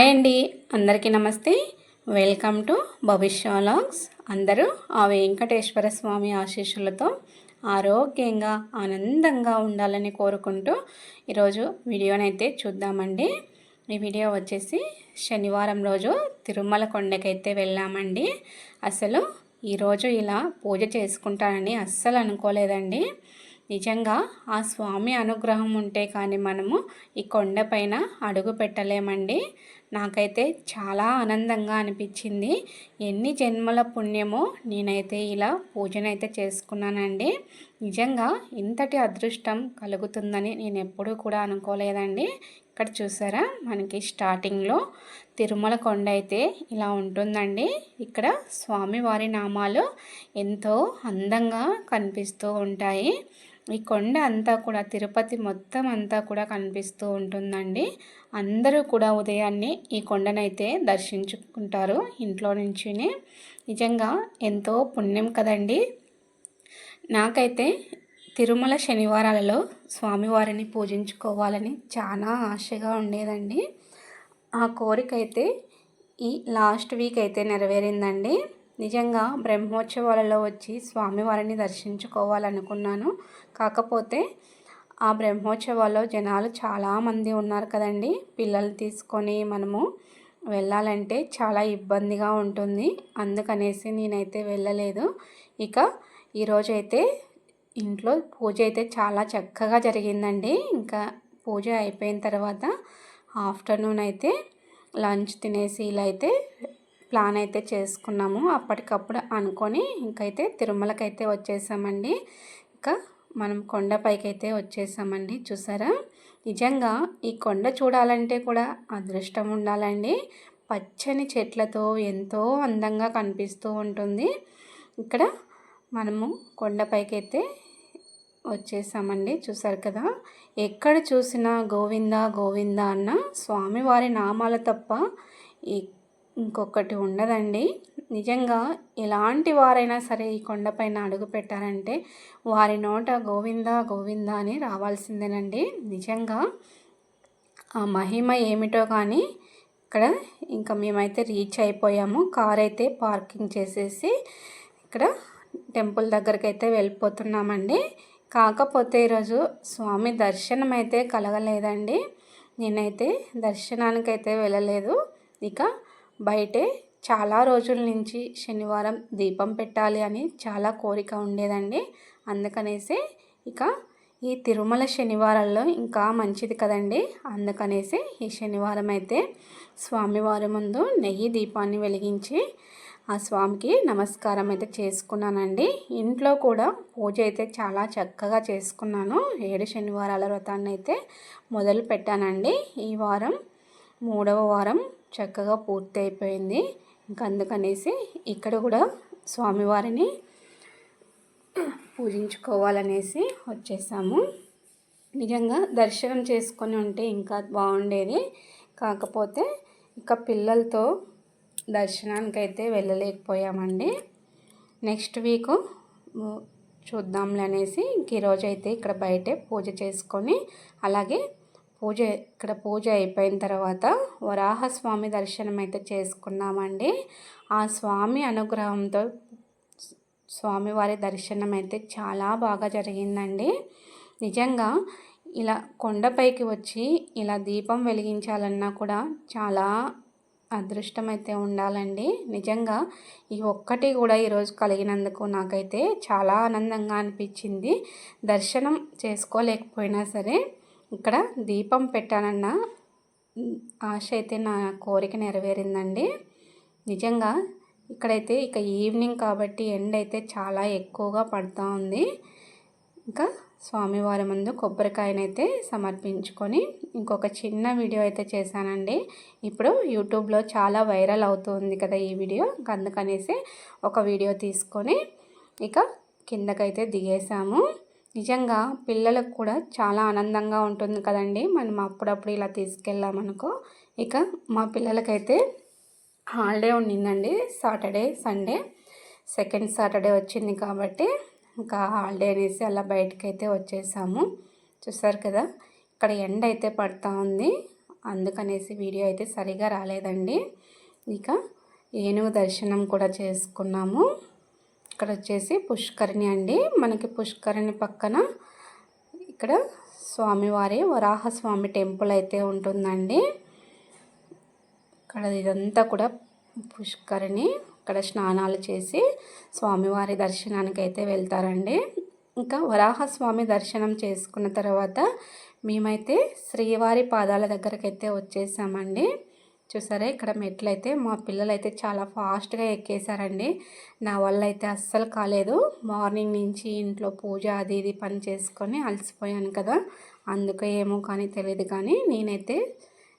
Hi అండి. అందరికీ నమస్తే. వెల్కమ్ టు భవిష్యలాగ్స్ అందరూ ఆ వెంకటేశ్వర స్వామి ఆశీస్సులతో ఆరోగ్యంగా ఆనందంగా ఉండాలని కోరుకుంటూ ఈరోజు వీడియోనైతే చూద్దామండి. ఈ వీడియో వచ్చేసి శనివారం రోజు తిరుమల కొండకైతే వెళ్ళామండి. అసలు ఈరోజు ఇలా పూజ చేసుకుంటానని అస్సలు అనుకోలేదండి. నిజంగా ఆ స్వామి అనుగ్రహం ఉంటే కానీ మనము ఈ కొండపైన అడుగు పెట్టలేమండి. నాకైతే చాలా ఆనందంగా అనిపించింది. ఎన్ని జన్మల పుణ్యమో నేనైతే ఇలా పూజనైతే చేసుకున్నానండి. నిజంగా ఇంతటి అదృష్టం కలుగుతుందని నేను ఎప్పుడూ కూడా అనుకోలేదండి. ఇక్కడ చూసారా? మనకి స్టార్టింగ్లో తిరుమల కొండ అయితే ఇలా ఉంటుందండి. ఇక్కడ స్వామివారి నామాలు ఎంతో అందంగా కనిపిస్తూ ఉంటాయి. ఈ కొండ అంతా కూడా తిరుపతి మొత్తం అంతా కూడా కనిపిస్తూ ఉంటుందండి. అందరూ కూడా ఉదయాన్నే ఈ కొండనైతే దర్శించుకుంటారు ఇంట్లో నుంచి నిజంగా ఎంతో పుణ్యం కదండి. నాకైతే తిరుమల శనివారాలలో స్వామివారిని పూజించుకోవాలని చాలా ఆశగా ఉండేదండి. ఆ కోరిక అయితే ఈ లాస్ట్ వీక్ అయితే నెరవేరిందండి. నిజంగా బ్రహ్మోత్సవాలలో వచ్చి స్వామివారిని దర్శించుకోవాలనుకున్నాను. కాకపోతే ఆ బ్రహ్మోత్సవాల్లో జనాలు చాలామంది ఉన్నారు కదండి. పిల్లలు తీసుకొని మనము వెళ్ళాలంటే చాలా ఇబ్బందిగా ఉంటుంది. అందుకనేసి నేనైతే వెళ్ళలేదు. ఇక ఈరోజైతే ఇంట్లో పూజ అయితే చాలా చక్కగా జరిగిందండి. ఇంకా పూజ అయిపోయిన తర్వాత ఆఫ్టర్నూన్ అయితే లంచ్ తినేసి ఇలా అయితే ప్లాన్ అయితే చేసుకున్నాము. అప్పటికప్పుడు అనుకొని ఇంకైతే తిరుమలకైతే వచ్చేసామండి. ఇంకా మనం కొండపైకి అయితే వచ్చేసామండి. చూసారా? నిజంగా ఈ కొండ చూడాలంటే కూడా అదృష్టం ఉండాలండి. పచ్చని చెట్లతో ఎంతో అందంగా కనిపిస్తూ ఉంటుంది. ఇక్కడ మనము కొండపైకి అయితే వచ్చేసామండి. చూసారు కదా? ఎక్కడ చూసినా గోవింద గోవింద అన్న స్వామివారి నామాల తప్ప ఈ ఇంకొకటి ఉండదండి. నిజంగా ఎలాంటి వారైనా సరే ఈ కొండపైన అడుగు పెట్టారంటే వారి నోట గోవింద గోవింద అని రావాల్సిందేనండి. నిజంగా ఆ మహిమ ఏమిటో కానీ ఇక్కడ ఇంకా మేమైతే రీచ్ అయిపోయాము. కార్ అయితే పార్కింగ్ చేసేసి ఇక్కడ టెంపుల్ దగ్గరికి అయితే వెళ్ళిపోతున్నామండి. కాకపోతే ఈరోజు స్వామి దర్శనం అయితే కలగలేదండి. నేనైతే దర్శనానికైతే వెళ్ళలేదు. ఇక బయటే చాలా రోజుల నుంచి శనివారం దీపం పెట్టాలి అని చాలా కోరిక ఉండేదండి. అందుకనేసి ఇక ఈ తిరుమల శనివారాల్లో ఇంకా మంచిది కదండి. అందుకనేసి ఈ శనివారం అయితే స్వామివారి ముందు నెయ్యి దీపాన్ని వెలిగించి ఆ స్వామికి నమస్కారం అయితే చేసుకున్నానండి. ఇంట్లో కూడా పూజ అయితే చాలా చక్కగా చేసుకున్నాను. ఏడు శనివారాల వ్రతాన్ని అయితే మొదలు పెట్టానండి ఈ వారం మూడవ వారం చక్కగా పూర్తి అయిపోయింది ఇంకా అందుకనేసి ఇక్కడ కూడా స్వామివారిని పూజించుకోవాలనేసి వచ్చేసాము. నిజంగా దర్శనం చేసుకొని ఉంటే ఇంకా బాగుండేది. కాకపోతే ఇక పిల్లలతో దర్శనానికైతే వెళ్ళలేకపోయామండి. నెక్స్ట్ వీక్ చూద్దాంలనేసి ఇంక ఈరోజు అయితే ఇక్కడ బయటే పూజ చేసుకొని అలాగే పూజ ఇక్కడ పూజ అయిపోయిన తర్వాత వరాహస్వామి దర్శనం అయితే చేసుకున్నామండి. ఆ స్వామి అనుగ్రహంతో స్వామివారి దర్శనం అయితే చాలా బాగా జరిగిందండి. నిజంగా ఇలా కొండపైకి వచ్చి ఇలా దీపం వెలిగించాలన్నా కూడా చాలా అదృష్టం అయితే ఉండాలండి. నిజంగా ఈ ఒక్కటి కూడా ఈరోజు కలిగినందుకు నాకైతే చాలా ఆనందంగా అనిపించింది. దర్శనం చేసుకోలేకపోయినా సరే ఇక్కడ దీపం పెట్టానన్న ఆశ అయితే నా కోరిక నెరవేరిందండి. నిజంగా ఇక్కడైతే ఇక ఈవినింగ్ కాబట్టి ఎండ్ అయితే చాలా ఎక్కువగా పడుతూ ఉంది. ఇంకా స్వామివారి ముందు కొబ్బరికాయనైతే సమర్పించుకొని ఇంకొక చిన్న వీడియో అయితే చేశానండి. ఇప్పుడు యూట్యూబ్లో చాలా వైరల్ అవుతుంది కదా ఈ వీడియో. అందుకనేసి ఒక వీడియో తీసుకొని ఇక కిందకైతే దిగేసాము నిజంగా పిల్లలకు కూడా చాలా ఆనందంగా ఉంటుంది కదండి. మనం అప్పుడప్పుడు ఇలా తీసుకెళ్ళామనుకో ఇక మా పిల్లలకైతే హాలిడే ఉండిందండి. Saturday Sunday. సెకండ్ సాటర్డే వచ్చింది కాబట్టి ఇంకా హాలిడే అనేసి అలా బయటకు అయితే వచ్చేసాము. చూసారు కదా ఇక్కడ ఎండ అయితే పడుతూ ఉంది. అందుకనేసి వీడియో అయితే సరిగా రాలేదండి. ఇక ఏనుగు దర్శనం కూడా చేసుకున్నాము. ఇక్కడ వచ్చేసి పుష్కరిణి అండి. మనకి పుష్కరిణి పక్కన ఇక్కడ స్వామివారి వరాహస్వామి టెంపుల్ అయితే ఉంటుందండి. ఇక్కడ ఇదంతా కూడా పుష్కరిణి. ఇక్కడ స్నానాలు చేసి స్వామివారి దర్శనానికి అయితే వెళ్తారండి. ఇంకా వరాహస్వామి దర్శనం చేసుకున్న తర్వాత మేమైతే శ్రీవారి పాదాల దగ్గరకైతే వచ్చేసామండి. చూసారా? ఇక్కడ మెట్లయితే మా పిల్లలు అయితే చాలా ఫాస్ట్గా ఎక్కేశారండి. నా వల్ల అయితే అస్సలు కాలేదు. మార్నింగ్ నుంచి ఇంట్లో పూజ అది ఇది పని చేసుకొని అలసిపోయాను కదా. అందుకే ఏమో కానీ తెలియదు కానీ నేనైతే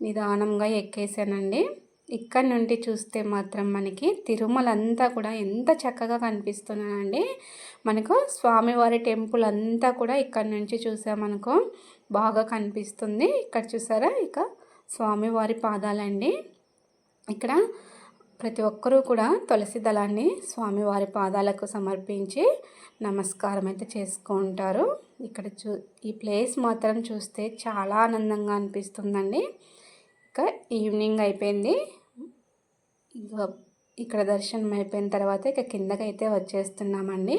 నిదానంగా ఎక్కేసానండి ఇక్కడ నుండి చూస్తే మాత్రం మనకి తిరుమల అంతా కూడా ఎంత చక్కగా కనిపిస్తున్నానండి మనకు స్వామివారి టెంపుల్ అంతా కూడా ఇక్కడ నుంచి చూసామనుకో బాగా కనిపిస్తుంది. ఇక్కడ చూసారా? ఇక స్వామివారి పాదాలండి. ఇక్కడ ప్రతి ఒక్కరూ కూడా తులసి దళాన్ని స్వామివారి పాదాలకు సమర్పించి నమస్కారం అయితే చేసుకుంటారు ఇక్కడ చూ ఈ ప్లేస్ మాత్రం చూస్తే చాలా ఆనందంగా అనిపిస్తుందండి. ఇంకా ఈవినింగ్ అయిపోయింది. ఇక ఇక్కడ దర్శనం అయిపోయిన తర్వాత ఇక కిందకైతే వచ్చేస్తున్నామండి.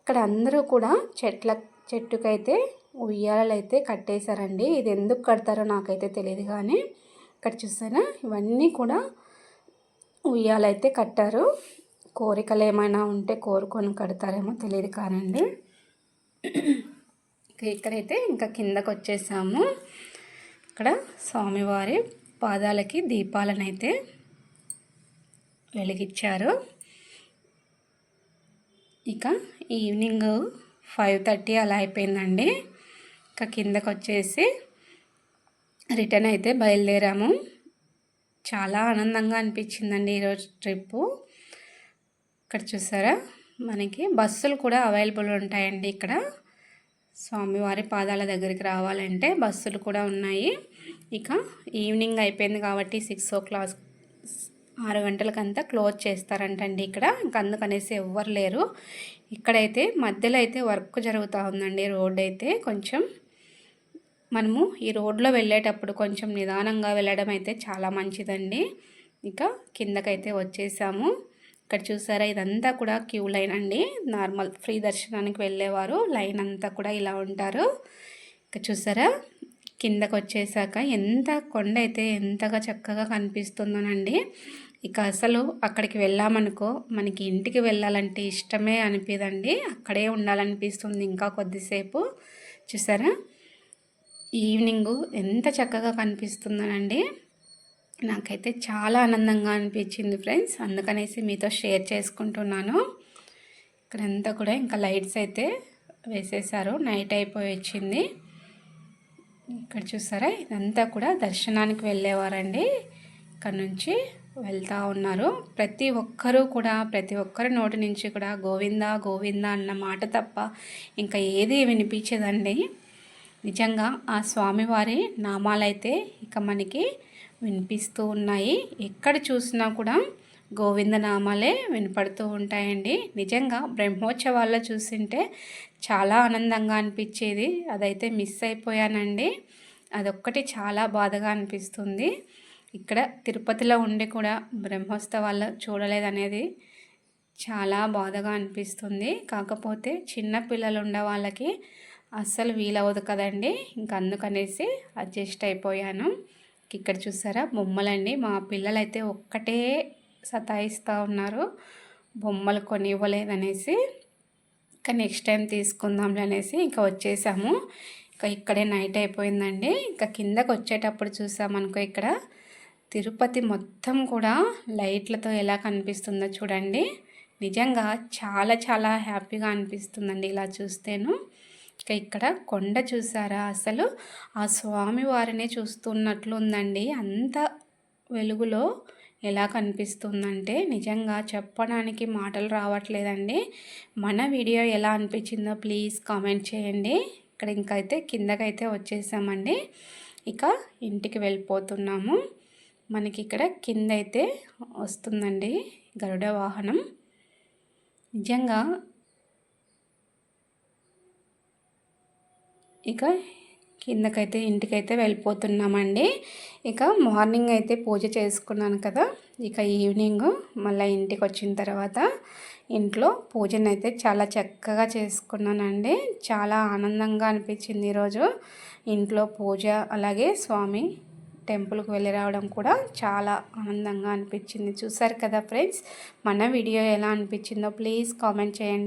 ఇక్కడ అందరూ కూడా చెట్ల చెట్టుకైతే ఉయ్యాలలు అయితే కట్టేశారండి. ఇది ఎందుకు కడతారో నాకైతే తెలియదు కానీ ఇక్కడ చూసారా? ఇవన్నీ కూడా ఉయ్యాలైతే కట్టారు. కోరికలు ఏమైనా ఉంటే కోరుకొని కడతారేమో తెలియదు కానండి. ఇక్కడైతే ఇంకా కిందకు వచ్చేసాము ఇక్కడ స్వామివారి పాదాలకి దీపాలనైతే అయితే వెలిగించారు ఇక ఈవినింగ్ ఫైవ్ థర్టీ అలా అయిపోయిందండి. ఇక కిందకు వచ్చేసి రిటర్న్ అయితే బయలుదేరాము. చాలా ఆనందంగా అనిపించిందండి ఈరోజు ట్రిప్పు. ఇక్కడ చూసారా? మనకి బస్సులు కూడా అవైలబుల్ ఉంటాయండి ఇక్కడ. స్వామివారి పాదాల దగ్గరికి రావాలంటే బస్సులు కూడా ఉన్నాయి. ఇక ఈవినింగ్ అయిపోయింది కాబట్టి సిక్స్ ఓ క్లాక్ ఆరు గంటలకంతా క్లోజ్ చేస్తారంటండి ఇక్కడ. ఇంకా అందుకనేసి ఎవ్వరు లేరు. ఇక్కడైతే మధ్యలో అయితే వర్క్ జరుగుతూ ఉందండి రోడ్ అయితే. కొంచెం మనము ఈ రోడ్లో వెళ్ళేటప్పుడు కొంచెం నిదానంగా వెళ్ళడం అయితే చాలా మంచిదండి. ఇక కిందకైతే వచ్చేసాము. ఇక్కడ చూసారా? ఇదంతా కూడా క్యూ లైన్ అండి. నార్మల్ ఫ్రీ దర్శనానికి వెళ్ళేవారు. లైన్ అంతా కూడా ఇలా ఉంటారు. ఇక చూసారా? కిందకు వచ్చేసాక ఎంత కొండ అయితే ఎంతగా చక్కగా కనిపిస్తుందోనండి. ఇక అసలు అక్కడికి వెళ్ళామనుకో మనకి ఇంటికి వెళ్ళాలంటే ఇష్టమే అనిపిదండి అక్కడే ఉండాలనిపిస్తుంది ఇంకా కొద్దిసేపు. చూసారా? ఈవినింగు ఎంత చక్కగా కనిపిస్తుందనండి. నాకైతే చాలా ఆనందంగా అనిపించింది ఫ్రెండ్స్. అందుకనేసి మీతో షేర్ చేసుకుంటున్నాను. ఇక్కడంతా కూడా ఇంకా లైట్స్ అయితే వేసేసారు. నైట్ అయిపోయి వచ్చింది. ఇక్కడ చూసారా? ఇదంతా కూడా దర్శనానికి వెళ్ళేవారండి. ఇక్కడ నుంచి వెళ్తూ ఉన్నారు. ప్రతి ఒక్కరూ కూడా ప్రతి ఒక్కరి నోటి నుంచి కూడా గోవిందా గోవిందా అన్న మాట తప్ప ఇంకా ఏది వినిపించదండి. నిజంగా ఆ స్వామివారి నామాలైతే ఇక మనకి వినిపిస్తూ ఉన్నాయి. ఎక్కడ చూసినా కూడా గోవింద నామాలే వినపడుతూ ఉంటాయండి. నిజంగా బ్రహ్మోత్సవాల్లో చూసింటే చాలా ఆనందంగా అనిపించేది. అదైతే మిస్ అయిపోయానండి. అదొక్కటి చాలా బాధగా అనిపిస్తుంది. ఇక్కడ తిరుపతిలో ఉండి కూడా బ్రహ్మోత్సవాలు చూడలేదనేది చాలా బాధగా అనిపిస్తుంది. కాకపోతే చిన్న పిల్లలు ఉండే వాళ్ళకి అస్సలు వీలవదు కదండి. ఇంక అందుకనేసి అడ్జస్ట్ అయిపోయాను. ఇక్కడ చూసారా బొమ్మలండి. మా పిల్లలైతే ఒక్కటే సతాయిస్తూ ఉన్నారు. బొమ్మలు కొని ఇవ్వలేదనేసి ఇంకా నెక్స్ట్ టైం తీసుకుందాంలే అనేసి ఇంకా వచ్చేసాము. ఇంకా ఇక్కడే నైట్ అయిపోయిందండి. ఇంకా కిందకు వచ్చేటప్పుడు చూసామనుకో ఇక్కడ తిరుపతి మొత్తం కూడా లైట్లతో ఎలా కనిపిస్తుందో చూడండి. నిజంగా చాలా చాలా హ్యాపీగా అనిపిస్తుందండి ఇలా చూస్తేను. ఇక ఇక్కడ కొండ చూసారా? అసలు ఆ స్వామి వారినే చూస్తున్నట్లు ఉందండి. అంత వెలుగులో ఎలా కనిపిస్తుందంటే నిజంగా చెప్పడానికి మాటలు రావట్లేదండి. మన వీడియో ఎలా అనిపించిందో ప్లీజ్ కామెంట్ చేయండి. ఇక్కడ ఇంకైతే కిందకైతే వచ్చేసామండి. ఇక ఇంటికి వెళ్ళిపోతున్నాము. మనకి ఇక్కడ కింద అయితే వస్తుందండి గరుడ వాహనం. నిజంగా ఇక కిందకైతే ఇంటికైతే వెళ్ళిపోతున్నామండి. ఇక మార్నింగ్ అయితే పూజ చేసుకున్నాను కదా. ఇక ఈవినింగ్ మళ్ళీ ఇంటికి వచ్చిన తర్వాత ఇంట్లో పూజను అయితే చాలా చక్కగా చేసుకున్నానండి. చాలా ఆనందంగా అనిపించింది ఈరోజు. ఇంట్లో పూజ అలాగే స్వామి టెంపుల్కి వెళ్ళి రావడం కూడా చాలా ఆనందంగా అనిపించింది. చూసారు కదా ఫ్రెండ్స్ మన వీడియో ఎలా అనిపించిందో ప్లీజ్ కామెంట్ చేయండి.